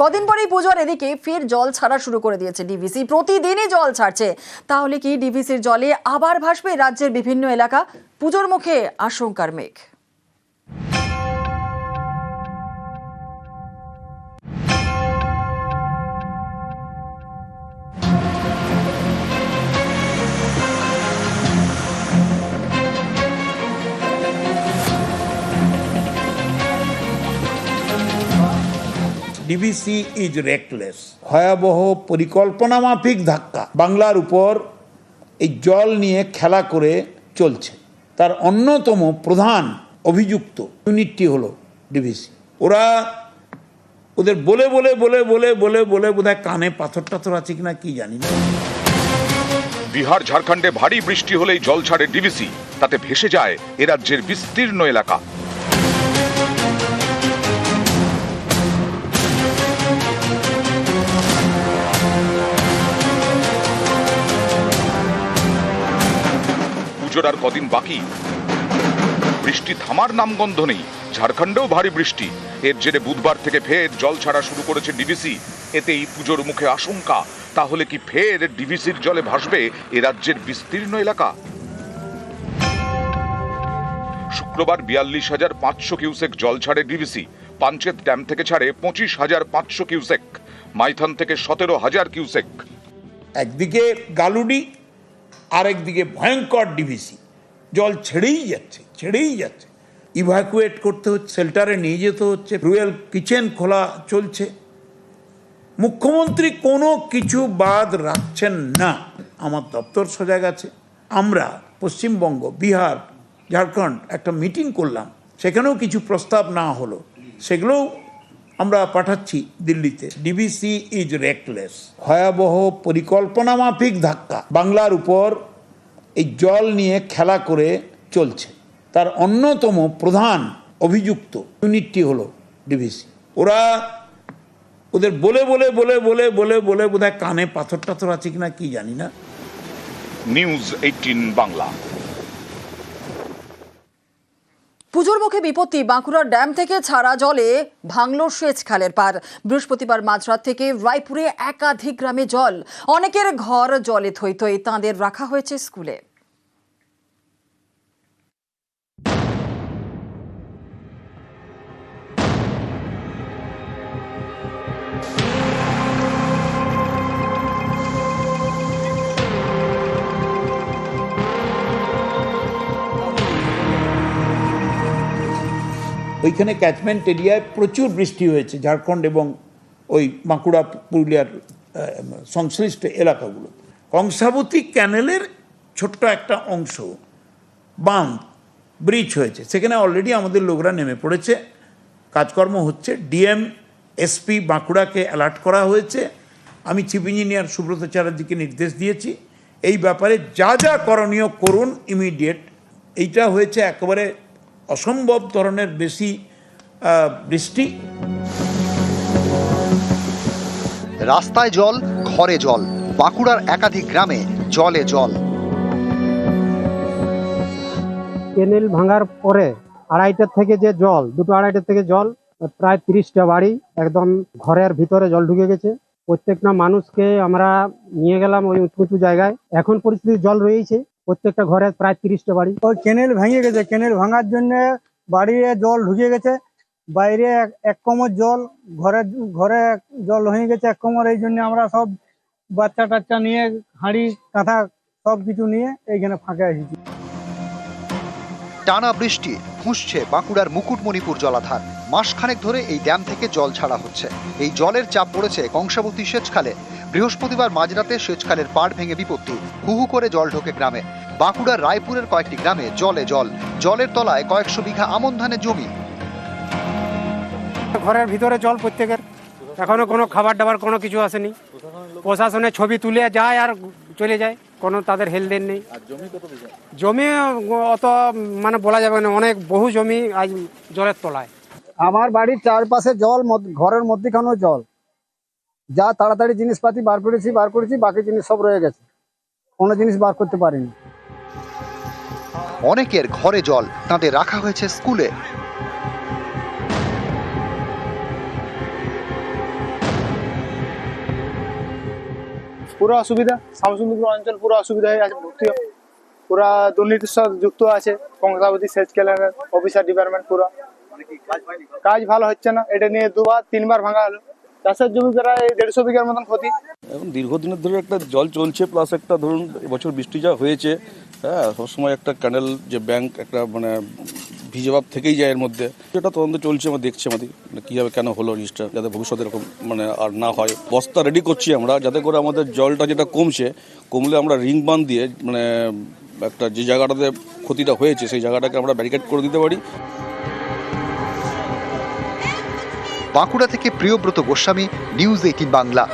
কদিন পরেই পুজোর এদিকে ফের জল ছাড়া শুরু করে দিয়েছে ডিভিসি। প্রতিদিনই জল ছাড়ছে। তাহলে কি ডিভিসির জলে আবার ভাসবে রাজ্যের বিভিন্ন এলাকা? পুজোর মুখে আশঙ্কার মেঘ। ডিবিসি ইজ রেকলেস ভয়াবহ পরিকল্পনা মাফিক ধাক্কা। বাংলার উপর এই জল নিয়ে খেলা করে চলছে। তার অন্যতম প্রধান অভিযুক্ত ইউনিটটি হলো ডিবিসি ওরা ওদের বলে বলে বলে বলে বলে বলে বোধহয় কানে পাথর টাথর আছে কিনা কি জানি না। বিহার, ঝাড়খণ্ডে ভারী বৃষ্টি হলেই জল ছাড়ে ডিবিসি তাতে ভেসে যায় এ রাজ্যের বিস্তীর্ণ এলাকা। পুজোর আর কদিন বাকি। বৃষ্টি থামার নামগন্ধ নেই। ঝাড়খণ্ডেও ভারী বৃষ্টি। এর জেরে বুধবার থেকে ফের জল ছাড়া শুরু করেছে ডিভিসি এতেই পুজোর মুখে আশঙ্কা। তাহলে কি ফের ডিভিসির জলে ভাসবে এ রাজ্যের বিস্তীর্ণ এলাকা? শুক্রবার বিয়াল্লিশ হাজার পাঁচশো কিউসেক জল ছাড়ে ডিভিসি পাঞ্চেত ড্যাম থেকে ছাড়ে পঁচিশ হাজার পাঁচশো কিউসেক। মাইথন থেকে সতেরো হাজার কিউসেক। একদিকে গালুডি আরেকদিকে ভয়ঙ্কর ডিভিসি জল ছেড়েই যাচ্ছে ছেড়েই যাচ্ছে। ইভ্যাকুয়েট করতে হচ্ছে শেল্টারে নিয়ে যেতে হচ্ছে রুয়েল কিচেন খোলা চলছে। মুখ্যমন্ত্রী কোনো কিছু বাদ রাখছেন না। আমার দপ্তর সজাগ আছে। আমরা পশ্চিমবঙ্গ, বিহার, ঝাড়খণ্ড একটা মিটিং করলাম। সেখানেও কিছু প্রস্তাব না হলো। সেগুলোও আমরা পাঠাচ্ছি দিল্লিতে। ডিবিসি ইজ রেকলেস ভয়াবহ পরিকল্পনা মাফিক ধাক্কা। বাংলার উপর এই জল নিয়ে খেলা করে চলছে। তার অন্যতম প্রধান অভিযুক্ত ইউনিটটি হলো ডিভিসি ওরা ওদের বলে বলে বলে বলে বলে বলে বোধহয় কানে পাথর টাথর আছে কিনা কি জানি না। নিউজ এইটিন বাংলা পুজোর মুখে বিপত্তি, বাঁকুড়ার ড্যাম থেকে ছাড়া জলে ভাঙল সেচ খালের পার। বৃহস্পতিবার মাঝরাত থেকে রায়পুরে একাধিক গ্রামে জল, অনেকের ঘর জলে থই থই তাঁদের রাখা হয়েছে স্কুলে। ওইখানে ক্যাচমেন্ট এরিয়ায় প্রচুর বৃষ্টি হয়েছে, ঝাড়খণ্ড এবং ওই বাঁকুড়া পুরুলিয়ার সংশ্লিষ্ট এলাকাগুলো। কংসাবতী ক্যানেলের ছোট্ট একটা অংশ, বাঁধ, ব্রিজ হয়েছে। সেখানে অলরেডি আমাদের লোকরা নেমে পড়েছে। কাজকর্ম হচ্ছে। ডিএম, এসপি বাঁকুড়াকে অ্যালার্ট করা হয়েছে। আমি চিফ ইঞ্জিনিয়ার সুব্রত চ্যাটার্জিকে নির্দেশ দিয়েছি। এই ব্যাপারে যা যা করণীয় করুন ইমিডিয়েট এইটা হয়েছে একেবারে অসম্ভব ধরনের বেশি আহ, বৃষ্টি। রাস্তায় জল ঘরে জল বাঁকুড়ার একাধিক গ্রামে জলে জল। কেনেল ভাঙার পরে আড়াইটার থেকে যে জল দুটো আড়াইটার থেকে জল প্রায় তিরিশটা বাড়ি একদম ঘরের ভিতরে জল ঢুকে গেছে। প্রত্যেকটা মানুষকে আমরা নিয়ে গেলাম ওই উঁচু উঁচু জায়গায়। এখন পরিস্থিতি জল রয়েছে প্রত্যেকটা ঘরে প্রায় তিরিশটা বাড়ি। ওই কেনেল ভেঙে গেছে কেনেল ভাঙার জন্য বাড়িতে জল ঢুকে গেছে বাইরে এক- এক কোমর জল ঘরে ঘরে জল হয়ে গেছে এক কোমর এই জন্য আমরা সব বাচ্চা টাচ্চা নিয়ে হাঁড়ি কাঁথা সব কিছু নিয়ে এইখানে ফাঁকে এসেছি। টানা বৃষ্টি ফুঁসছে বাঁকুড়ার মুকুটমণিপুর জলাধার। মাসখানেক ধরে এই ড্যাম থেকে জল ছাড়া হচ্ছে। এই জলের চাপ পড়েছে কংসাবতী সেচখালে। বৃহস্পতিবার মাঝরাতে সেচখালের পাড় ভেঙে বিপত্তি। হু হু করে জল ঢোকে গ্রামে। বাঁকুড়ার রায়পুরের কয়েকটি গ্রামে জলে জল। জলের তলায় কয়েকশো বিঘা আমন ধানের জমি। ঘরের ভিতরে জল প্রত্যেকের। এখনও কোনো খাবার দাবার কোনো কিছু আসেনি। প্রশাসনের ছবি তুলে যায় আর চলে যায়। কোনো তাদের হেলদেন নেই। জমি অত মানে বলা যাবে না। অনেক বহু জমি আজ জলের তলায়। আমার বাড়ির চারপাশে জল মদ- ঘরের মধ্যেখানেও জল। যা তাড়াতাড়ি জিনিসপাতি বার করেছি বার করেছি বাকি জিনিস সব রয়ে গেছে। কোনো জিনিস বার করতে পারিনি। অনেকের ঘরে জল তাদের রাখা হয়েছে স্কুলে। পুরো অসুবিধা শামসুন্দরপুর অঞ্চল পুরো অসুবিধা হয়ে আছে ভর্তি পুরা দুর্নীতির সাথে যুক্ত আছে কংসাবতী সেচ কেলানের অফিসার ডিপার্টমেন্ট পুরো। কাজ ভালো হচ্ছে না, এটা নিয়ে দুবার, তিনবার ভাঙা হলো। চাষের জমি প্রায় দেড়শো বিঘার মতন ক্ষতি। এখন দীর্ঘদিনের ধরে একটা জল চলছে প্লাস একটা ধরুন, এবছর বৃষ্টি যা হয়েছে হ্যাঁ সবসময় একটা ক্যানেল যে ব্যাংক একটা মানে ভিজেভাব থেকেই যায় এর মধ্যে। এটা তদন্ত চলছে, আমরা দেখছি আমাদের মানে কীভাবে কেন হলো জিনিসটা, যাতে ভবিষ্যতে এরকম মানে আর না হয়। বস্তা রেডি করছি আমরা, যাতে করে আমাদের জলটা যেটা কমছে, কমলে আমরা রিং বাঁধ দিয়ে মানে একটা যে জায়গাটাতে ক্ষতিটা হয়েছে, সেই জায়গাটাকে আমরা ব্যারিকেড করে দিতে পারি। বাঁকুড়া থেকে প্রিয়ব্রত গোস্বামী নিউজ এইটিন বাংলা।